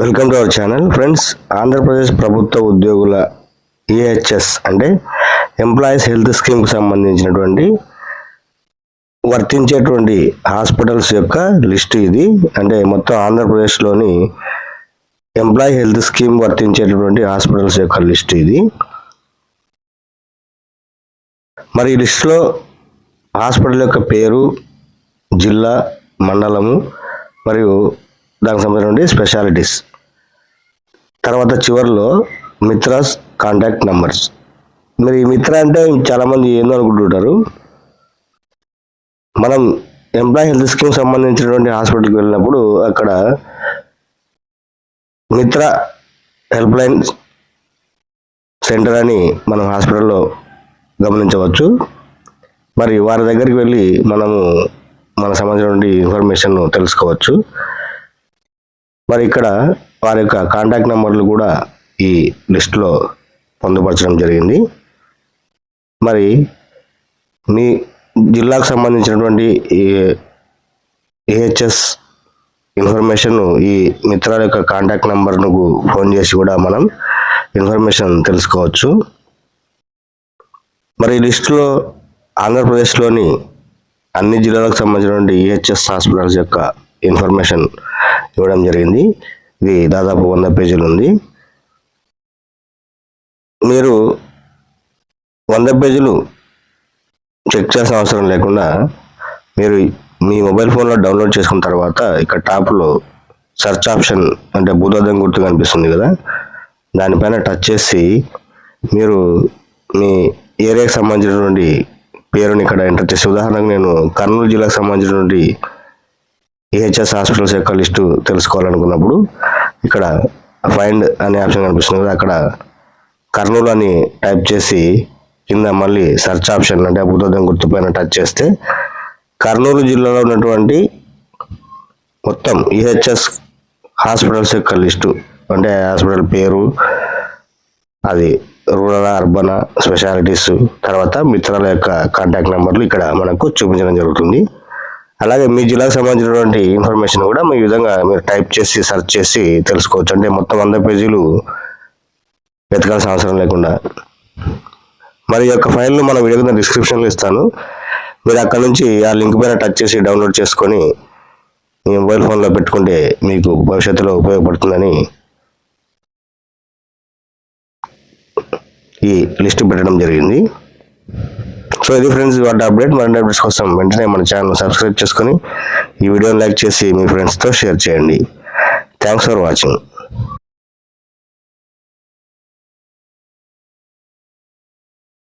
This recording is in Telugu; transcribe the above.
Welcome to our channel friends Andhra Pradesh ప్రభుత్వ ఉద్యోగుల ఈహెచ్ఎస్ అంటే ఎంప్లాయీస్ హెల్త్ స్కీమ్కి సంబంధించినటువంటి వర్తించేటువంటి హాస్పిటల్స్ యొక్క లిస్ట్ ఇది. అంటే మొత్తం ఆంధ్రప్రదేశ్లోని ఎంప్లాయీ హెల్త్ స్కీమ్ వర్తించేటటువంటి హాస్పిటల్స్ యొక్క లిస్ట్ ఇది. మరి ఈ లిస్టులో హాస్పిటల్ యొక్క పేరు జిల్లా మండలము మరియు దానికి సంబంధించిన స్పెషాలిటీస్ తర్వాత చివరిలో మిత్రాస్ కాంటాక్ట్ నంబర్స్. మరి ఈ మిత్ర అంటే చాలామంది ఏందో అనుకుంటుంటారు. మనం ఎంప్లాయీ హెల్త్ స్కీమ్ సంబంధించినటువంటి హాస్పిటల్కి వెళ్ళినప్పుడు అక్కడ మిత్ర హెల్ప్ లైన్ సెంటర్ అని మనం హాస్పిటల్లో గమనించవచ్చు. మరి వారి దగ్గరికి వెళ్ళి మనము మన సంబంధించినటువంటి ఇన్ఫర్మేషన్ తెలుసుకోవచ్చు. మరి ఇక్కడ వారి యొక్క కాంటాక్ట్ నెంబర్లు కూడా ఈ లిస్టులో పొందుపరచడం జరిగింది. మరి మీ జిల్లాకు సంబంధించినటువంటి ఈ ఏహెచ్ఎస్ ఇన్ఫర్మేషన్ ఈ మిత్రాల యొక్క కాంటాక్ట్ నెంబర్ను ఫోన్ చేసి కూడా మనం ఇన్ఫర్మేషన్ తెలుసుకోవచ్చు. మరి ఈ లిస్టులో ఆంధ్రప్రదేశ్లోని అన్ని జిల్లాలకు సంబంధించినటువంటి ఈహెచ్ఎస్ హాస్పిటల్స్ యొక్క ఇన్ఫర్మేషన్ ఇవ్వడం జరిగింది. ఇది దాదాపు వంద పేజీలు ఉంది. మీరు వంద పేజీలు చెక్ చేయాల్సిన అవసరం లేకుండా మీరు మీ మొబైల్ ఫోన్లో డౌన్లోడ్ చేసుకున్న తర్వాత ఇక్కడ టాప్లో సెర్చ్ ఆప్షన్ అంటే భూతద్దం గుర్తు కనిపిస్తుంది కదా? దానిపైన టచ్ చేసి మీరు మీ ఏరియాకి సంబంధించినటువంటి పేరుని ఇక్కడ ఎంటర్ చేసి ఉదాహరణకు నేను కర్నూలు జిల్లాకు సంబంధించినటువంటి ఈహెచ్ఎస్ హాస్పిటల్స్ యొక్క లిస్టు తెలుసుకోవాలనుకున్నప్పుడు ఇక్కడ ఫైండ్ అనే ఆప్షన్ కనిపిస్తుంది. కదా అక్కడ కర్నూలు అని టైప్ చేసి కింద మళ్ళీ సెర్చ్ ఆప్షన్ అంటే భూతోదయం గుర్తుపైన టచ్ చేస్తే కర్నూలు జిల్లాలో ఉన్నటువంటి మొత్తం ఈహెచ్ఎస్ హాస్పిటల్స్ యొక్క లిస్టు అంటే హాస్పిటల్ పేరు అది రూరల్ అర్బన్ స్పెషాలిటీస్ తర్వాత మిత్రాల యొక్క కాంటాక్ట్ నెంబర్లు ఇక్కడ మనకు చూపించడం జరుగుతుంది. అలాగే మీ జిల్లాకు సంబంధించినటువంటి ఇన్ఫర్మేషన్ కూడా మీ విధంగా మీరు టైప్ చేసి సెర్చ్ చేసి తెలుసుకోవచ్చు. అంటే మొత్తం వంద పేజీలు వెతకాల్సిన అవసరం లేకుండా. మరి ఈ యొక్క ఫైల్ను మన వీడియో కింద డిస్క్రిప్షన్లో ఇస్తాను. మీరు అక్కడ నుంచి ఆ లింక్ పైన టచ్ చేసి డౌన్లోడ్ చేసుకొని మీ మొబైల్ ఫోన్లో పెట్టుకుంటే మీకు భవిష్యత్తులో ఉపయోగపడుతుందని ఈ లిస్ట్ పెట్టడం జరిగింది. సో ఇది ఫ్రెండ్స్ వాటి అప్డేట్. మరిన్ని అప్డేట్స్ కోసం వెంటనే మన ఛానల్ సబ్స్క్రైబ్ చేసుకొని ఈ వీడియోని లైక్ చేసి మీ ఫ్రెండ్స్తో షేర్ చేయండి. Thanks for watching.